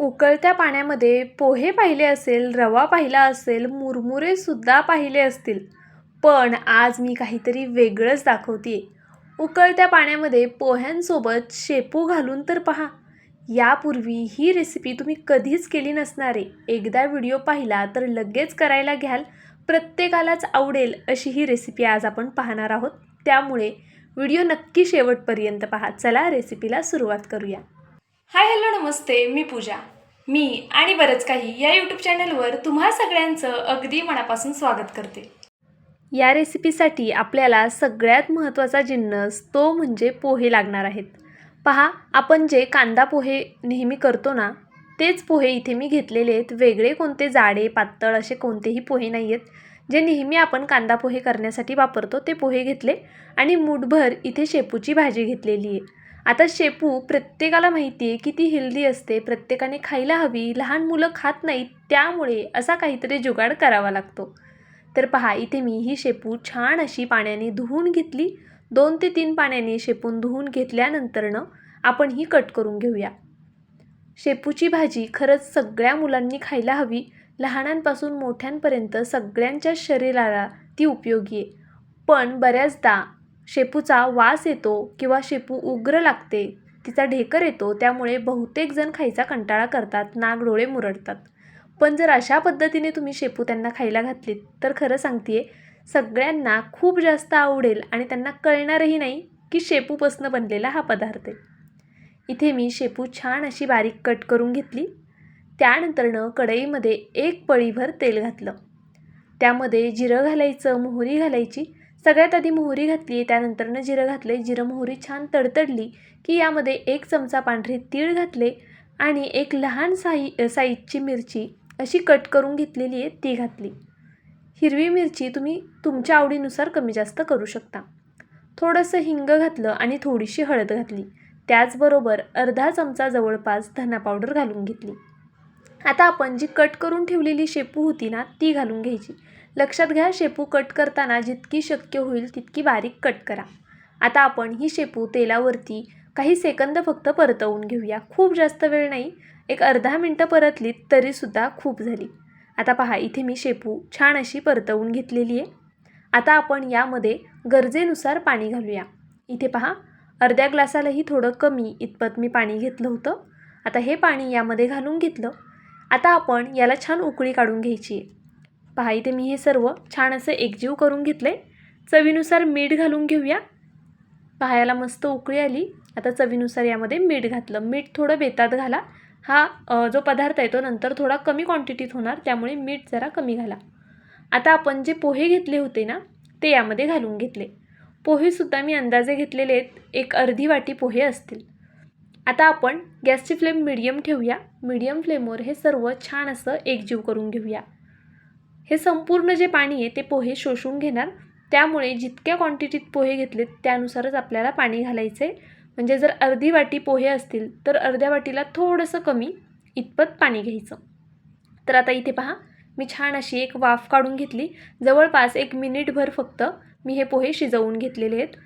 उकळत्या पाण्यामध्ये पोहे पाहिले असेल रवा पाहिला असेल मुरमुरेसुद्धा पाहिले असतील. पण आज मी काहीतरी वेगळंच दाखवते उकळत्या पाण्यामध्ये पोह्यांसोबत शेपू घालून तर पहा. यापूर्वी ही रेसिपी तुम्ही कधीच केली नसणारे. एकदा व्हिडिओ पाहिला तर लगेच करायला घ्याल. प्रत्येकालाच आवडेल अशी ही रेसिपी आज आपण पाहणार आहोत. त्यामुळे व्हिडिओ नक्की शेवटपर्यंत पहा. चला रेसिपीला सुरुवात करूया. हाय हॅलो नमस्ते मी पूजा. मी आणि बरंच काही या यूट्यूब चॅनलवर तुम्हा सगळ्यांचं अगदी मनापासून स्वागत करते. या रेसिपीसाठी आपल्याला सगळ्यात महत्त्वाचा जिन्नस तो म्हणजे पोहे लागणार आहेत. पहा आपण जे कांदा पोहे नेहमी करतो ना तेच पोहे इथे मी घेतलेले आहेत. वेगळे कोणते जाडे पातळ असे कोणतेही पोहे नाही आहेत. जे नेहमी आपण कांदा पोहे करण्यासाठी वापरतो ते पोहे घेतले आणि मूठभर इथे शेपूची भाजी घेतलेली आहे. आता शेपू प्रत्येकाला माहिती आहे किती हेल्दी असते. प्रत्येकाने खायला हवी लहान मुलं खात नाहीत त्यामुळे असा काहीतरी जुगाड करावा लागतो. तर पहा इथे मी ही शेपू छान अशी पाण्याने धुवून घेतली. दोन ते तीन पाण्याने शेपून धुवून घेतल्यानंतरनं आपण ही कट करून घेऊया. शेपूची भाजी खरंच सगळ्या मुलांनी खायला हवी. लहानांपासून मोठ्यांपर्यंत सगळ्यांच्या शरीराला ती उपयोगी आहे. पण बऱ्याचदा शेपूचा वास येतो किंवा शेपू उग्र लागते तिचा ढेकर येतो त्यामुळे बहुतेक जण खायचा कंटाळा करतात नाक डोळे मुरडतात. पण जर अशा पद्धतीने तुम्ही शेपू त्यांना खायला घातलीत तर खरं सांगते सगळ्यांना खूप जास्त आवडेल आणि त्यांना कळणारही नाही की शेपूपासनं बनलेला हा पदार्थ आहे. इथे मी शेपू छान अशी बारीक कट करून घेतली. त्यानंतरनं कढईमध्ये एक पळीभर तेल घातलं. त्यामध्ये जिरं घालायचं मोहरी घालायची सगळ्यात आधी मोहरी घातली त्यानंतरनं जिरं घातले जिरं मोहरी छान तडतडली की यामध्ये एक चमचा पांढरे तीळ घातले आणि एक लहान साई साईजची मिरची अशी कट करून घेतलेली आहे ती घातली. हिरवी मिरची तुम्ही तुमच्या आवडीनुसार कमी जास्त करू शकता. थोडंसं हिंग घातलं आणि थोडीशी हळद घातली. त्याचबरोबर अर्धा चमचा जवळपास धना पावडर घालून घेतली. आता आपण जी कट करून ठेवलेली शेपू होती ना ती घालून घ्यायची. लक्षात घ्या शेपू कट करताना जितकी शक्य होईल तितकी बारीक कट करा. आता आपण ही शेपू तेलावरती काही सेकंद फक्त परतवून घेऊया. खूप जास्त वेळ नाही एक अर्धा मिनटं परतलीत तरीसुद्धा खूप झाली. आता पहा इथे मी शेपू छान अशी परतवून घेतलेली आहे. आता आपण यामध्ये गरजेनुसार पाणी घालूया. इथे पहा अर्ध्या ग्लासालाही थोडं कमी इतपत मी पाणी घेतलं होतं. आता हे पाणी यामध्ये घालून घेतलं. आता आपण याला छान उकळी काढून घ्यायची आहे. पहा इथे मी हे सर्व छान असं एकजीव करून घेतले चवीनुसार मीठ घालून घेऊया. पाहायला मस्त उकळी आली. आता चवीनुसार यामध्ये मीठ घातलं. मीठ थोडं बेतात घाला. हा जो पदार्थ आहे तो नंतर थोडा कमी क्वांटिटीत होणार त्यामुळे मीठ जरा कमी घाला. आता आपण जे पोहे घेतले होते ना ते यामध्ये घालून घेतले. पोहेसुद्धा मी अंदाजे घेतलेले आहेत एक अर्धी वाटी पोहे असतील. आता आपण गॅसची फ्लेम मिडियम ठेवूया. मिडियम फ्लेमवर हे सर्व छान असं एकजीव करून घेऊया. हे संपूर्ण जे पाणी आहे ते पोहे शोषून घेणार. त्यामुळे जितक्या क्वांटिटीत पोहे घेतलेत त्यानुसारच आपल्याला पाणी घालायचं आहे म्हणजे जर अर्धी वाटी पोहे असतील तर अर्ध्या वाटीला थोडंसं कमी इतपत पाणी घ्यायचं. तर आता इथे पहा मी छान अशी एक वाफ काढून घेतली. जवळपास एक मिनिटभर फक्त मी हे पोहे शिजवून घेतलेले आहेत.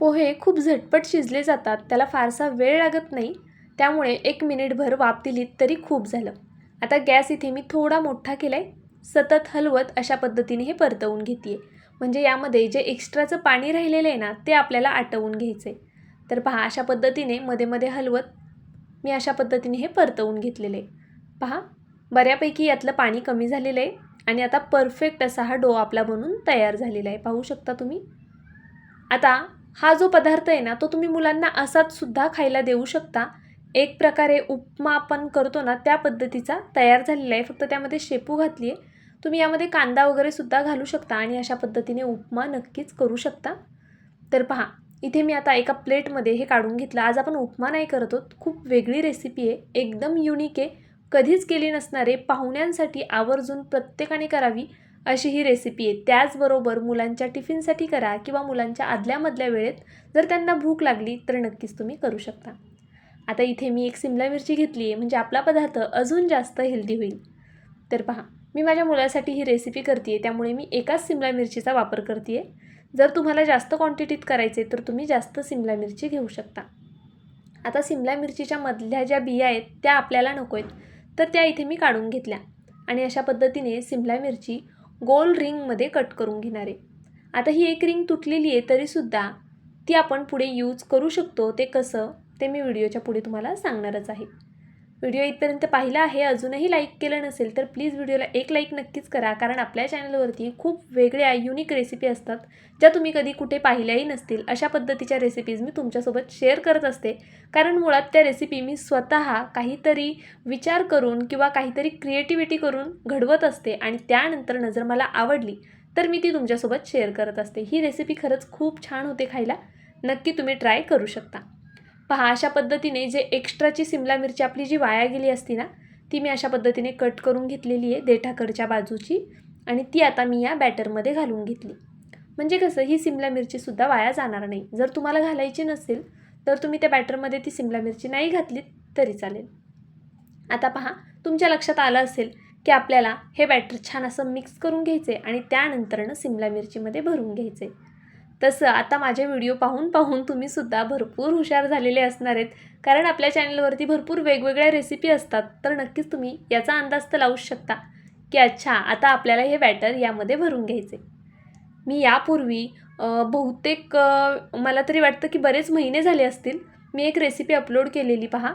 पोहे खूप झटपट शिजले जातात त्याला फारसा वेळ लागत नाही. त्यामुळे एक मिनिटभर वाफ दिलीत तरी खूप झालं. आता गॅस इथे मी थोडा मोठा केला आहे सतत हलवत अशा पद्धतीने हे परतवून घेते म्हणजे यामध्ये जे एक्स्ट्राचं पाणी राहिलेलं आहे ना ते आपल्याला आटवून घ्यायचं आहे तर पहा अशा पद्धतीने मध्ये मध्ये हलवत मी अशा पद्धतीने हे परतवून घेतलेलं आहे. पहा बऱ्यापैकी यातलं पाणी कमी झालेलं आहे आणि आता परफेक्ट असा हा डो आपला बनून तयार झालेला आहे. पाहू शकता तुम्ही? आता हा जो पदार्थ आहे ना तो तुम्ही मुलांना असाच सुद्धा खायला देऊ शकता. एक प्रकारे उपमा आपण करतो ना त्या पद्धतीचा तयार झालेला आहे. फक्त त्यामध्ये शेपू घातली आहे तुम्ही यामध्ये कांदा वगैरे सुद्धा घालू शकता आणि अशा पद्धतीने उपमा नक्कीच करू शकता. तर पहा इथे मी आता एका प्लेटमध्ये हे काढून घेतलं. आज आपण उपमा नाही करत आहोत. खूप वेगळी रेसिपी आहे. एकदम युनिक आहे. कधीच केली नसणारे पाहुण्यांसाठी आवर्जून प्रत्येकाने करावी अशी ही रेसिपी आहे. त्याचबरोबर मुलांच्या टिफिनसाठी करा किंवा मुलांच्या आदल्यामधल्या वेळेत जर त्यांना भूक लागली तर नक्कीच तुम्ही करू शकता. आता इथे मी एक सिमला मिरची घेतली आहे. म्हणजे आपला पदार्थ अजून जास्त हेल्दी होईल. तर पहा मी माझ्या मुलासाठी ही रेसिपी करते आहे त्यामुळे मी एकाच सिमला मिरचीचा वापर करते आहे जर तुम्हाला जास्त क्वांटिटीत करायचे तर तुम्ही जास्त सिमला मिरची घेऊ शकता. आता सिमला मिरचीच्या मधल्या ज्या बिया आहेत त्या आपल्याला नको आहेत तर त्या इथे मी काढून घेतल्या. आणि अशा पद्धतीने सिमला मिरची गोल रिंगमध्ये कट करून घेणार आहे. आता ही एक रिंग तुटलेली आहे तरीसुद्धा ती आपण पुढे यूज करू शकतो. ते कसं ते मी व्हिडिओच्या पुढे तुम्हाला सांगणारच आहे. व्हिडिओ इथपर्यंत पाहिला आहे अजूनही लाईक केलं नसेल तर प्लीज व्हिडिओला एक लाईक नक्कीच करा कारण आपल्या चॅनलवरती खूप वेगळ्या युनिक रेसिपी असतात ज्या तुम्ही कधी कुठे पाहिल्याही नसतील. अशा पद्धतीच्या रेसिपीज मी तुमच्यासोबत शेअर करत असते. कारण मुळात त्या रेसिपी मी स्वतः काहीतरी विचार करून किंवा काहीतरी क्रिएटिव्हिटी करून घडवत असते आणि त्यानंतर नजर मला आवडली तर मी ती तुमच्यासोबत शेअर करत असते. ही रेसिपी खरंच खूप छान होते खायला. नक्की तुम्ही ट्राय करू शकता. पहा अशा पद्धतीने जे एक्स्ट्राची सिमला मिरची आपली जी वाया गेली असती ना ती मी अशा पद्धतीने कट करून घेतलेली आहे देठाकडच्या बाजूची आणि ती आता मी या बॅटरमध्ये घालून घेतली. म्हणजे कसं ही सिमला मिरचीसुद्धा वाया जाणार नाही. जर तुम्हाला घालायची नसेल तर तुम्ही त्या बॅटरमध्ये ती सिमला मिरची नाही घातली तरी चालेल. आता पहा तुमच्या लक्षात आलं असेल की आपल्याला हे बॅटर छान असं मिक्स करून घ्यायचे आणि त्यानंतरनं सिमला मिरचीमध्ये भरून घ्यायचे तसं आता माझे व्हिडिओ पाहून पाहून तुम्हीसुद्धा भरपूर हुशार झालेले असणार आहेत. कारण आपल्या चॅनलवरती भरपूर वेगवेगळ्या रेसिपी असतात. तर नक्कीच तुम्ही याचा अंदाज तर लावूच शकता. की अच्छा आता आपल्याला हे बॅटर यामध्ये भरून घ्यायचे मी यापूर्वी बहुतेक मला तरी वाटतं की बरेच महिने झाले असतील मी एक रेसिपी अपलोड केलेली पहा.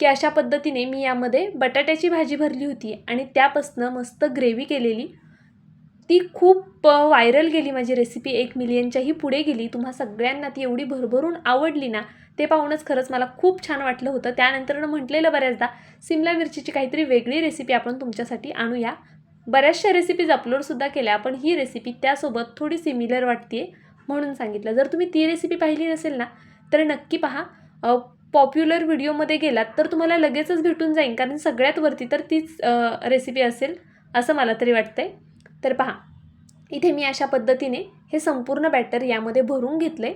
की अशा पद्धतीने मी यामध्ये बटाट्याची भाजी भरली होती आणि त्यापासनं मस्त ग्रेव्ही केलेली. ती खूप व्हायरल गेली माझी रेसिपी एक मिलियनच्याही पुढे गेली. तुम्हा सगळ्यांना ती एवढी भरभरून आवडली ना ते पाहूनच खरंच मला खूप छान वाटलं होतं. त्यानंतरनं म्हटलेलं बऱ्याचदा सिमला मिरचीची काहीतरी वेगळी रेसिपी आपण तुमच्यासाठी आणूया. बऱ्याचशा रेसिपीज अपलोडसुद्धा केल्या पण ही रेसिपी त्यासोबत थोडी सिमिलर वाटते म्हणून सांगितलं. जर तुम्ही ती रेसिपी पाहिली नसेल ना तर नक्की पहा. पॉप्युलर व्हिडिओमध्ये गेलात तर तुम्हाला लगेचच भेटून जाईल कारण सगळ्यात वरती तर तीच रेसिपी असेल असं मला तरी वाटतं आहे तर पहा इथे मी अशा पद्धतीने हे संपूर्ण बॅटर यामध्ये भरून घेतले.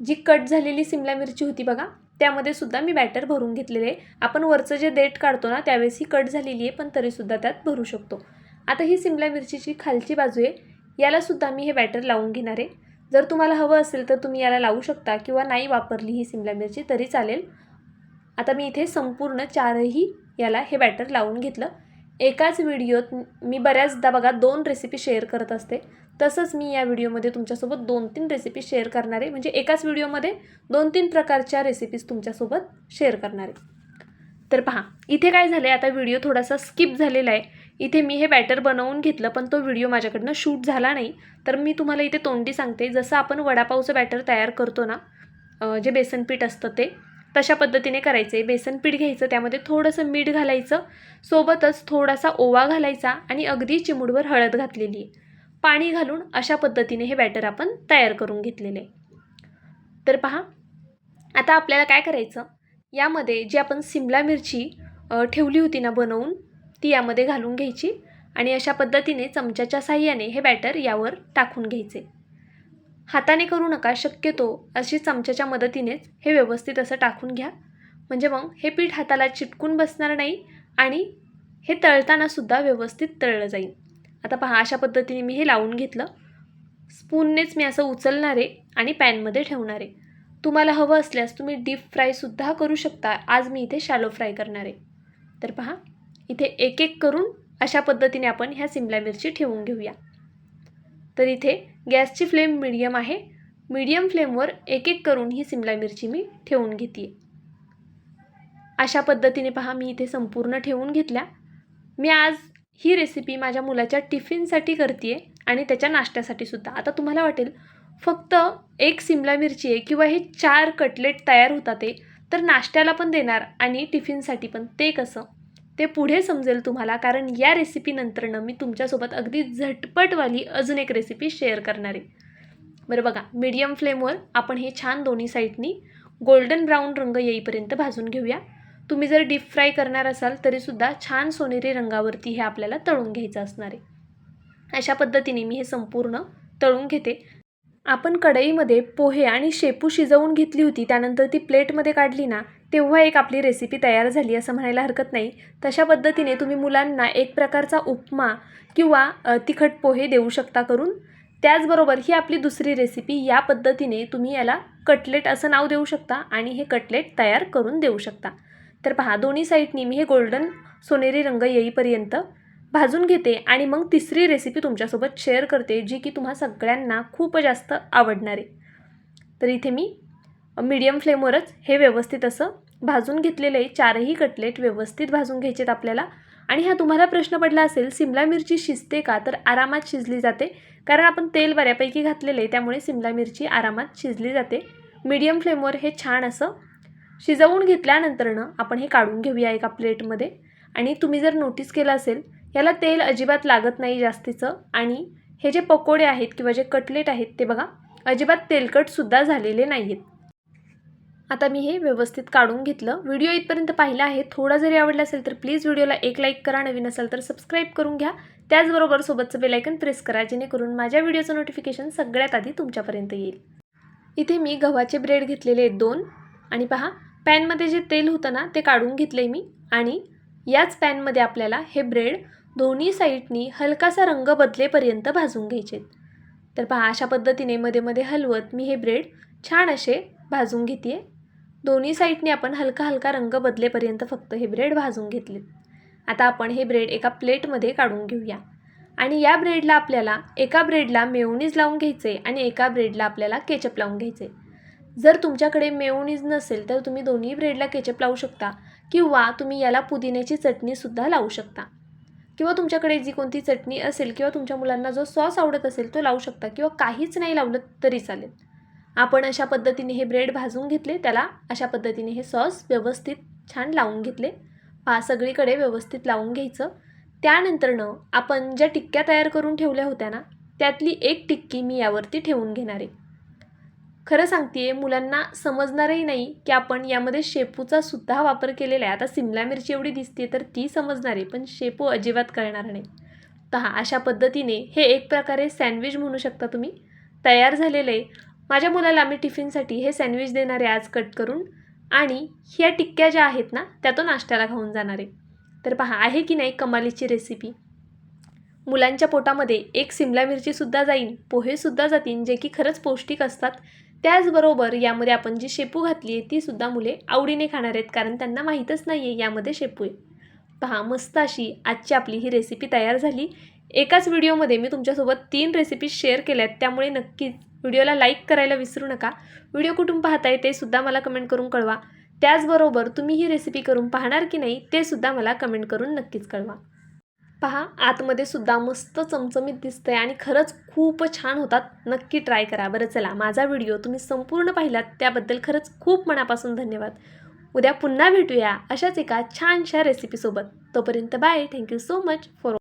जी कट झालेली सिमला मिरची होती बघा त्यामध्ये सुद्धा मी बॅटर भरून घेतलेले आहे. आपण वरचं जे देठ काढतो ना त्यावेळेस ही कट झालेली आहे पण तरीसुद्धा त्यात भरू शकतो. आता ही सिमला मिरचीची खालची बाजू आहे यालासुद्धा मी हे बॅटर लावून घेणार आहे. जर तुम्हाला हवं असेल तर तुम्ही याला लावू शकता किंवा नाही वापरली ही सिमला मिरची तरी चालेल. आता मी इथे संपूर्ण चारही याला हे बॅटर लावून घेतलं. एकाच व्हिडिओत मी बऱ्याचदा बघा दोन रेसिपी शेअर करत असते. तसंच मी या व्हिडिओमध्ये तुमच्यासोबत दोन तीन रेसिपी शेअर करणार. आहे म्हणजे एकाच व्हिडिओमध्ये दोन तीन प्रकारच्या रेसिपीज तुमच्यासोबत शेअर करणार. आहे तर पहा इथे काय झालं आहे आता व्हिडिओ थोडासा स्किप झालेला आहे. इथे मी हे बॅटर बनवून घेतलं पण तो व्हिडिओ माझ्याकडनं शूट झाला नाही. तर मी तुम्हाला इथे तोंडी सांगते जसं आपण वडापावचं बॅटर तयार करतो ना जे बेसन पीठ असतं ते तशा पद्धतीने करायचं. आहे बेसन पीठ घ्यायचं त्यामध्ये थोडंसं मीठ घालायचं. सोबतच थोडासा ओवा घालायचा आणि अगदी चिमुडवर हळद घातलेली. आहे पाणी घालून अशा पद्धतीने हे बॅटर आपण तयार करून घेतलेले. तर पहा आता आपल्याला काय करायचं? यामध्ये जी आपण सिमला मिरची ठेवली होती ना बनवून ती यामध्ये घालून घ्यायची आणि अशा पद्धतीने चमच्याच्या साह्याने हे बॅटर यावर टाकून घ्यायचे. हाताने करू नका शक्यतो अशी चमच्याच्या मदतीनेच हे व्यवस्थित असं टाकून घ्या. म्हणजे मग हे पीठ हाताला चिटकून बसणार नाही आणि हे तळतानासुद्धा व्यवस्थित तळलं जाईल. आता पहा अशा पद्धतीने मी हे लावून घेतलं. स्पूननेच मी असं उचलणार आहे आणि पॅनमध्ये ठेवणार. आहे तुम्हाला हवं असल्यास तुम्ही डीप फ्रायसुद्धा करू शकता. आज मी इथे शॅलो फ्राय करणार. आहे तर पहा इथे एक एक करून अशा पद्धतीने आपण ह्या सिमला मिरची ठेवून घेऊया. तर इथे गॅसची फ्लेम मिडियम आहे. मीडियम फ्लेमवर एक एक करून ही सिमला मिरची मी ठेवून घेते अशा पद्धतीने पहा मी इथे संपूर्ण ठेवून घेतल्या. मी आज ही रेसिपी माझ्या मुलाच्या टिफिनसाठी करते आहे आणि त्याच्या नाश्त्यासाठी सुद्धा. आता तुम्हाला वाटेल फक्त एक सिमला मिरची आहे किंवा हे चार कटलेट तयार होतात ते तर नाश्त्याला पण देणार आणि टिफिनसाठी पण. ते कसं? ते पुढे समजेल तुम्हाला कारण या रेसिपीनंतरनं मी तुमच्यासोबत अगदी झटपटवाली अजून एक रेसिपी शेअर करणार आहे. बरं बघा मीडियम फ्लेमवर आपण हे छान दोन्ही साईडनी गोल्डन ब्राऊन रंग येईपर्यंत भाजून घेऊया. तुम्ही जर डीप फ्राय करणार असाल तरीसुद्धा छान सोनेरी रंगावरती हे आपल्याला तळून घ्यायचं असणार आहे. अशा पद्धतीने मी हे संपूर्ण तळून घेते. आपण कढईमध्ये पोहे आणि शेपू शिजवून घेतली होती त्यानंतर ती प्लेटमध्ये काढली ना तेव्हा एक आपली रेसिपी तयार झाली असं म्हणायला हरकत नाही. तशा पद्धतीने तुम्ही मुलांना एक प्रकारचा उपमा किंवा तिखट पोहे देऊ शकता करून. त्याचबरोबर ही आपली दुसरी रेसिपी या पद्धतीने तुम्ही याला कटलेट असं नाव देऊ शकता आणि हे कटलेट तयार करून देऊ शकता. तर पहा दोन्ही साईडनी मी हे गोल्डन सोनेरी रंग येईपर्यंत भाजून घेते आणि मग तिसरी रेसिपी तुमच्यासोबत शेअर करते जी की तुम्हा सगळ्यांना खूप जास्त आवडणार. आहे तर इथे मी मीडियम फ्लेमवरच हे व्यवस्थित असं भाजून घेतलेले चारही कटलेट व्यवस्थित भाजून घ्यायचेत आपल्याला. आणि हा तुम्हाला प्रश्न पडला असेल सिमला मिरची शिजते का? तर आरामात शिजली जाते. कारण आपण तेल बऱ्यापैकी घातलेलं आहे त्यामुळे सिमला मिरची आरामात शिजली जाते. मीडियम फ्लेमवर हे छान असं शिजवून घेतल्यानंतरनं आपण हे काढून घेऊया एका प्लेटमध्ये आणि तुम्ही जर नोटीस केलं असेल याला तेल अजिबात लागत नाही जास्तीचं. आणि हे जे पकोडे आहेत किंवा जे कटलेट आहेत ते बघा अजिबात तेलकटसुद्धा झालेले नाही आहेत आता मी हे व्यवस्थित काढून घेतलं. व्हिडिओ इथपर्यंत पाहिला आहे. थोडा जरी आवडला असेल तर प्लीज व्हिडिओला एक लाईक करा. नवीन असेल तर सबस्क्राईब करून घ्या. त्याचबरोबर सोबतचं बेलायकन प्रेस करा जेणेकरून माझ्या व्हिडिओचं नोटिफिकेशन सगळ्यात आधी तुमच्यापर्यंत येईल. इथे मी गव्हाचे ब्रेड घेतलेले आहेत दोन. आणि पहा पॅनमध्ये जे तेल होतं ना ते काढून घेतलं आहे मी. आणि याच पॅनमध्ये आपल्याला हे ब्रेड दोन्ही साईडनी हलकासा रंग बदलेपर्यंत भाजून घ्यायचे तर पहा अशा पद्धतीने मध्ये मध्ये हलवत मी हे ब्रेड छान असे भाजून घेते दोन्ही साईडने आपण हलका हलका रंग बदलेपर्यंत फक्त हे ब्रेड भाजून घेतले. आता आपण हे ब्रेड एका प्लेटमध्ये काढून घेऊया. आणि या ब्रेडला आपल्याला एका ब्रेडला मेवणीज लावून घ्यायचे आणि एका ब्रेडला आपल्याला केचप लावून घ्यायचे. जर तुमच्याकडे मेवणीज नसेल तर तुम्ही दोन्ही ब्रेडला केचप लावू शकता किंवा तुम्ही याला पुदिन्याची चटणीसुद्धा लावू शकता. किंवा तुमच्याकडे जी कोणती चटणी असेल किंवा तुमच्या मुलांना जो सॉस आवडत असेल तो लावू शकता किंवा काहीच नाही लावलं तरी चालेल. आपण अशा पद्धतीने हे ब्रेड भाजून घेतले त्याला अशा पद्धतीने हे सॉस व्यवस्थित छान लावून घेतले. पा सगळीकडे व्यवस्थित लावून घ्यायचं. त्यानंतरनं आपण ज्या टिक्क्या तयार करून ठेवल्या होत्या ना त्यातली एक टिक्की मी यावरती ठेवून घेणार. आहे खरं सांगते मुलांना समजणारही नाही की आपण यामध्ये शेपूचा सुद्धा वापर केलेला आहे. आता सिमला मिरची एवढी दिसते तर ती समजणार आहे पण शेपू अजिबात कळणार नाही. तर हा अशा पद्धतीने हे एक प्रकारे सँडविच म्हणू शकता तुम्ही. तयार झालेलं आहे. माझ्या मुलाला मी टिफिनसाठी हे सँडविच देणार आहे आज कट करून आणि ह्या टिक्क्या ज्या आहेत ना त्या तो नाश्त्याला खाऊन जाणार आहे. तर पहा आहे की नाही कमालीची रेसिपी मुलांच्या पोटामध्ये एक सिमला मिरचीसुद्धा जाईन पोहेसुद्धा जातील जे की खरंच पौष्टिक असतात. त्याचबरोबर यामध्ये आपण जी शेपू घातली आहे तीसुद्धा मुले आवडीने खाणार आहेत कारण त्यांना माहीतच नाही आहे यामध्ये शेपू आहे. पहा मस्त अशी आजची आपली ही रेसिपी तयार झाली. एकाच व्हिडिओमध्ये मी तुमच्यासोबत तीन रेसिपीज शेअर केल्या आहेत त्यामुळे नक्कीच व्हिडिओला लाईक करायला विसरू नका. व्हिडिओ कुठून पाहताय ते सुद्धा मला कमेंट करून कळवा. त्याचबरोबर तुम्ही ही रेसिपी करून पाहणार की नाही ते सुद्धा मला कमेंट करून नक्कीच कळवा. पहा आतमध्ये सुद्धा मस्त चमचमीत दिसतंय आणि खरंच खूप छान होतात. नक्की ट्राय करा. बरं चला माझा व्हिडिओ तुम्ही संपूर्ण पाहिलात त्याबद्दल खरंच खूप मनापासून धन्यवाद. उद्या पुन्हा भेटूया अशाच एका छानशा रेसिपीसोबत तोपर्यंत bye thank you so much for